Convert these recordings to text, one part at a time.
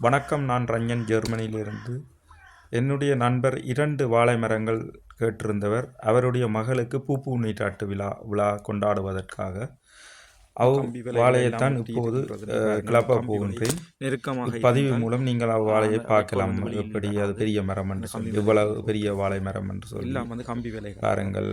வணக்கம் நான் ரஞ்சன் ஜெர்மனியிலிருந்து. என்னுடைய நண்பர் இரண்டு வாழை மரங்கள் கேட்டிருந்தவர். அவருடைய மகளுக்கு பூப்பூ நீட்டாட்டு விழா விழா கொண்டாடுவதற்காக. அவ் கம்பி விலைகள் வாழையைத்தான் எல்லாம் இப்போது ஒட்டியிருக்கிறது. அஹ், பாருங்கள், கிளப்ப கம்பி வலை போகின்றேன். நெருக்கமாக இருந்தால் மூலம் நீங்கள் அவ்வாழையை பார்க்கலாம். எப்படி அது. பெரிய மரம் என்று சொல்லி இவ்வளவு பெரிய வாழை மரம் என்று சொல்லி வந்து கம்பி விலைகள். பாருங்கள்.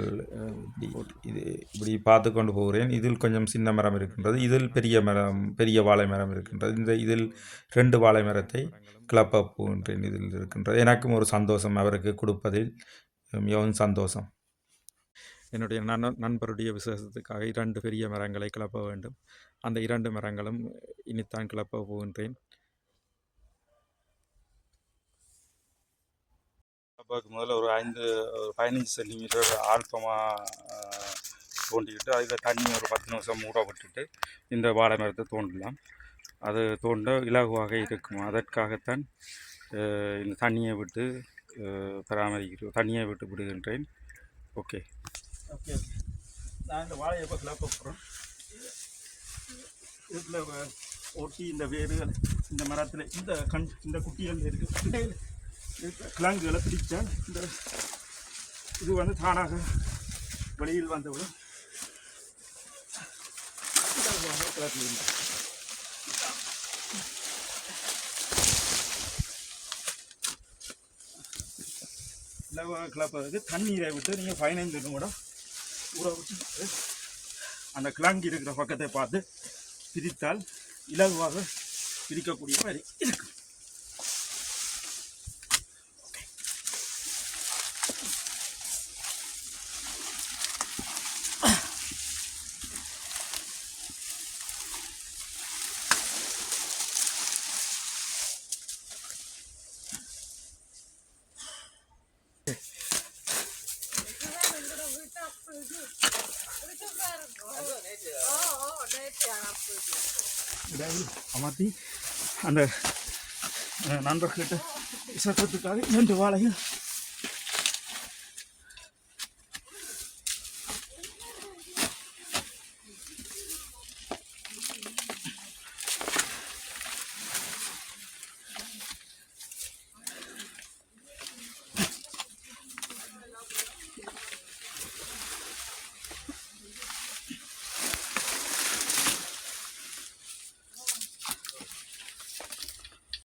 இது இப்படி பார்த்து கொண்டு போகிறேன். இதில் கொஞ்சம் சின்ன மரம் இருக்கின்றது. இதில் பெரிய மரம் பெரிய வாழை மரம் இருக்கின்றது. இந்த இதில் ரெண்டு வாழை மரத்தை கிளப்ப போகின்றேன். இதில் இருக்கின்றது. எனக்கும் ஒரு சந்தோஷம் அவருக்கு கொடுப்பதில். மிகவும் சந்தோஷம். என்னுடைய நண்ப நண்பருடைய விசேஷத்துக்காக இரண்டு பெரிய மரங்களை கிளப்ப வேண்டும். அந்த இரண்டு மரங்களும் இனித்தான் கிளப்ப போகின்றேன். கிளப்பாக்கு முதல்ல ஒரு ஐந்து ஒரு பதினஞ்சு சென்டிமீட்டர் ஆல்பமாக தோண்டிக்கிட்டு அதில் தண்ணி ஒரு பத்து நிமிஷம் மூட விட்டுட்டு இந்த வாழை மரத்தை தோண்டலாம். அது தோண்ட இலகுவாக இருக்கும். அதற்காகத்தான் இந்த தண்ணியை விட்டு பராமரிக்கிறோம் தண்ணியை விட்டு விடுகின்றேன். ஓகே. ஓகே நான் இந்த வாழை எப்போ கிளப்ப போகிறோம் இதில் ஒட்டி இந்த வேர்கள் இந்த மரத்தில் இந்த கண் இந்த குட்டிகள் இருக்குது இருக்க கிழங்குகளை பிடிச்சால் இந்த இது வந்து தானாக வெளியில் வந்துவிடும் இலகுவாக கிளப்பிவிடும். தண்ணீரை விட்டு நீங்கள் பதினைந்து நிமிடம் ஊற விட்டு அந்த கிழங்கு இருக்கிற பக்கத்தை பார்த்து பிரித்தால் இலகுவாக பிரிக்கக்கூடிய மாதிரி இருக்கும். அமர்த்தி அந்த அஹ், நண்பர்கிட்ட சத்தத்துக்காக இரண்டு வாழைகள்